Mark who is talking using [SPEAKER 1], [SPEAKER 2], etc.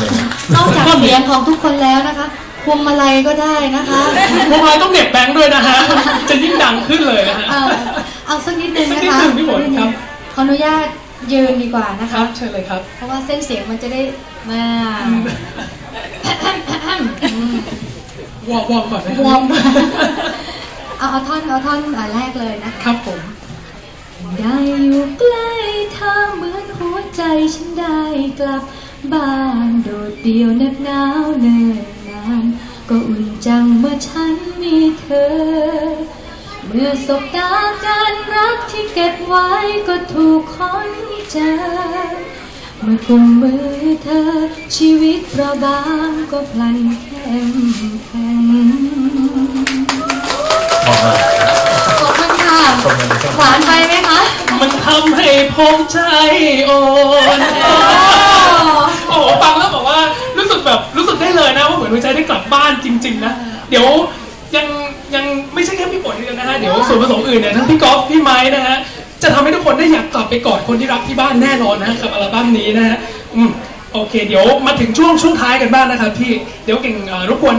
[SPEAKER 1] เลยนะ
[SPEAKER 2] นอกจากเสียงของทุกคนแล้วนะคะพวงมาลัยก็ได้นะคะ
[SPEAKER 3] พวงมาลัยต้องเน็บแบงค์ด้วยนะฮะ จะยิ่งดังขึ้นเลยนะฮะ
[SPEAKER 2] เออเอาสักนิดนึง
[SPEAKER 3] สัก
[SPEAKER 2] นะ
[SPEAKER 3] นิด
[SPEAKER 2] คะ
[SPEAKER 3] นึงพี่ฝนครับ
[SPEAKER 2] ขออนุญาตยืนดีกว่านะ
[SPEAKER 3] ครั
[SPEAKER 2] คะ
[SPEAKER 3] บเชิญเลยครับ
[SPEAKER 2] เพราะว่าเส้นเสียงมันจะได้มา
[SPEAKER 3] วอร์มวอร์มก่อนนะ
[SPEAKER 2] วอร์มเอาเอาท่อนเอาท่อนอะแรกเลยนะคะ
[SPEAKER 3] ครับผม
[SPEAKER 2] ได้อยู่ใกล้เธอเหมือนหัวใจฉันได้กลับบ้านโดด เดี่ยวเหน็บหนาวเนิ่นนาน ก็อุ่นจังเมื่อฉันมีเธอ เมื่อสบตากันรักที่เก็บไว้ก็ถูกค้นเจอเมื่อกุมมือเธอ ชีวิตเปราะบางก็พลันเข้มแข็ง
[SPEAKER 1] มองมา
[SPEAKER 2] ขอบคุณค่ะ
[SPEAKER 1] ชมกันชม
[SPEAKER 2] หวานไปไหมคะ
[SPEAKER 3] มันทำให้ผมใจอ่อน หัวใจได้กลับบ้านจริง ๆ นะ เดี๋ยวยังยังไม่ใช่แค่พี่ฝนเดียวนะฮะ เดี๋ยวส่วนผสมอื่นเนี่ยทั้งพี่กอล์ฟพี่ไม้นะฮะ จะทำให้ทุกคนได้อยากกลับไปกอดคนที่รักที่บ้านแน่นอนนะกับอัลบั้มนี้นะฮะอืมโอเค เดี๋ยวมาถึงช่วงช่วงท้ายกันบ้างนะครับพี่ เดี๋ยวเก่งเอ่อรบกวน